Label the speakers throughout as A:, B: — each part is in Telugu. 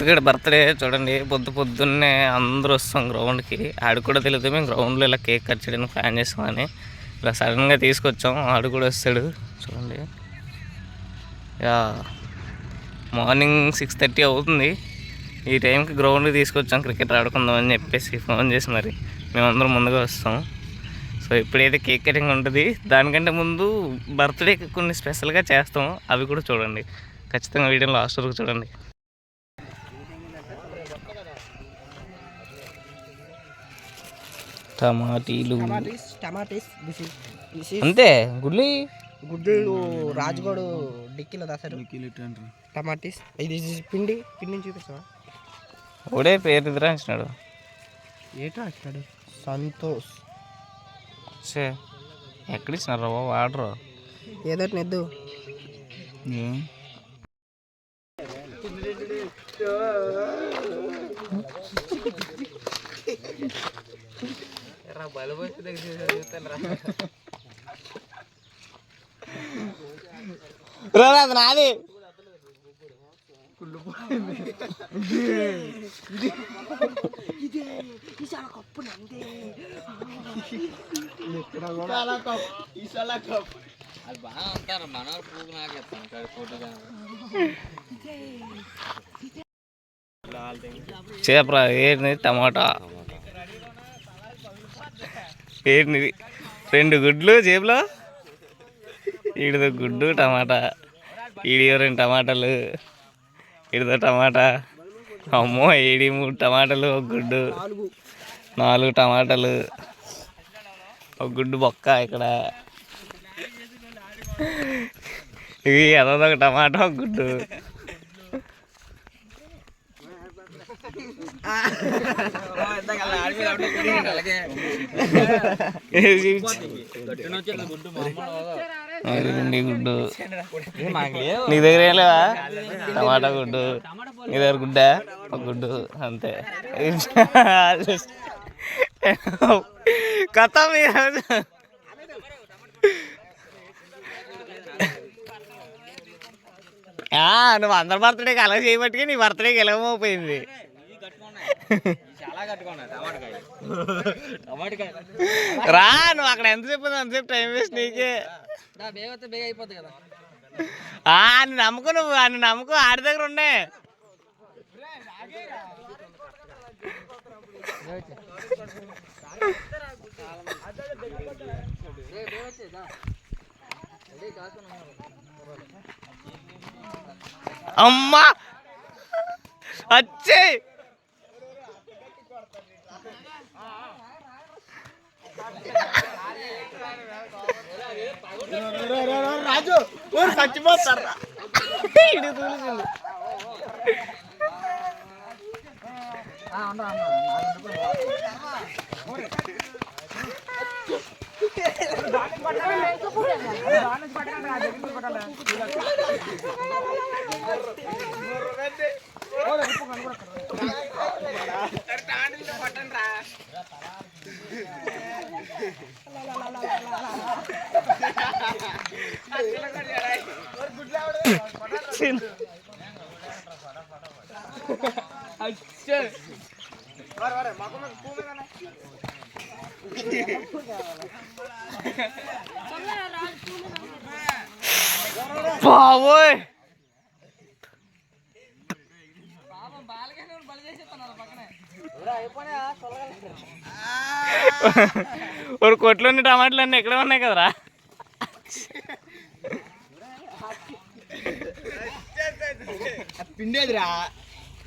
A: ఇక్కడ బర్త్డే చూడండి పొద్దు పొద్దున్నే అందరూ వస్తాం గ్రౌండ్కి ఆడు కూడా తెలియదు మేము గ్రౌండ్లో ఇలా కేక్ కట్ చేయడానికి ప్లాన్ చేస్తామని. ఇలా సడన్గా తీసుకొచ్చాం ఆడు కూడా వస్తాడు. చూడండి. యా. మార్నింగ్ సిక్స్ థర్టీ అవుతుంది. ఈ టైంకి గ్రౌండ్కి తీసుకొచ్చాం క్రికెట్ ఆడుకుందాం అని చెప్పేసి ఫోన్ చేసి మరి. మేమందరం ముందుగా వస్తాం. సో ఇప్పుడైతే కేక్ కటింగ్ ఉంటుంది. దానికంటే ముందు బర్త్డేకి కొన్ని స్పెషల్గా చేస్తాం. అవి కూడా చూడండి. ఖచ్చితంగా వీడియో లాస్ట్ వరకు చూడండి. టమాటీలు.
B: టమాటీస్ టమాటీస్ దిస్ దిస్
A: అంతే గుడ్లి?
B: గుడ్లు రాజగోడు డిక్కీలో దాసారు టమాటీస్ ఇది పిండి పిండిని చూపిస్తావా?
A: ఒకడే పేరు ఎదురాచినాడు
B: ఏటో అక్కడ సంతోష్.
A: సే ఎక్కడిచ్చినారు వాడరు
B: ఏదో నెద్దు.
A: నాది. చేపరా ఏంటి టమాటా? ఏంటిది రెండు గుడ్లు జేబులో? ఈడిదో గుడ్డు టమాటా ఈడియో రెండు టమాటాలు ఈడిదో టమాటా. అమ్మో ఈడి మూడు టమాటాలు ఒక గుడ్డు నాలుగు టమాటాలు ఒక గుడ్డు బొక్క ఇక్కడ. ఇవి అదొక టమాటా ఒక గుడ్డు. గుడ్డు నీ దగ్గర ఏం లేవా టమాటా గుడ్డు. నీ దగ్గర గుడ్డ? ఒక గుడ్డు అంతే. కథ మీద. ఆ, నువ్వు అందరి బర్త్డేకి అలా చేయబట్టుకే నీ బర్త్డేకి ఎలాగమోపోయింది రా నువ్వు అక్కడ ఎంత చెప్పింది అంతసేపు టైం వేస్ట్ నీకే. ఆ, నమ్ముకో నువ్వు అని నమ్ముకో. ఆడి దగ్గర ఉండే. అమ్మా! వచ్చే
B: రాజు ఊరు చచ్చిపోతారా
A: ఇడు బాబోయ్! ఒక కొట్లోని టమాటాలు అన్నీ ఎక్కడ ఉన్నాయి కదరా?
B: పిండేదిరా.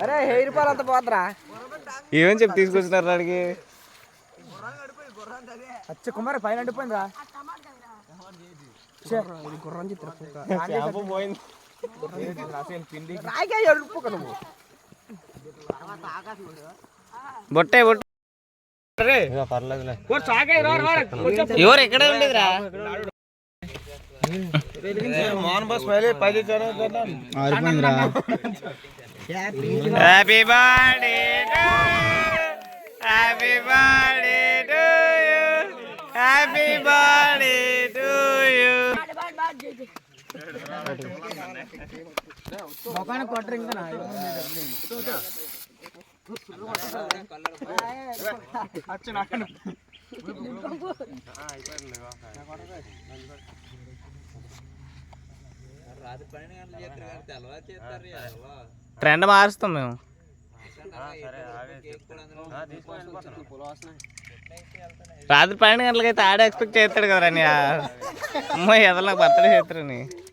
B: అరే హెయిర్ అంత పోతరా?
A: ఏమని చెప్పి తీసుకొచ్చినారు దానికి
B: అచ్చ కుమార్ పైన అండిపోయిందా గుర్రం
A: పోయింది.
B: ఎడుపు
A: బొట్టే బొట్టే. ఎవరు ఎక్కడ ఉండేదిరా? Happy birthday happy birthday to you happy birthday to you
B: కొట్టరు ఇంకా
A: ట్రెండ్ మారుస్తాం మేము. రాత్రి పన్నెండు గంటలకైతే ఆడ ఎక్స్పెక్ట్ చేస్తాడు కదరా అమ్మాయి ఎదలో బర్త్డే చేస్తారని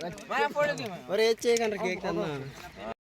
A: ఆడుతున్నారు రా
B: మరి ఏది చేయకండి కేక్ అన్నా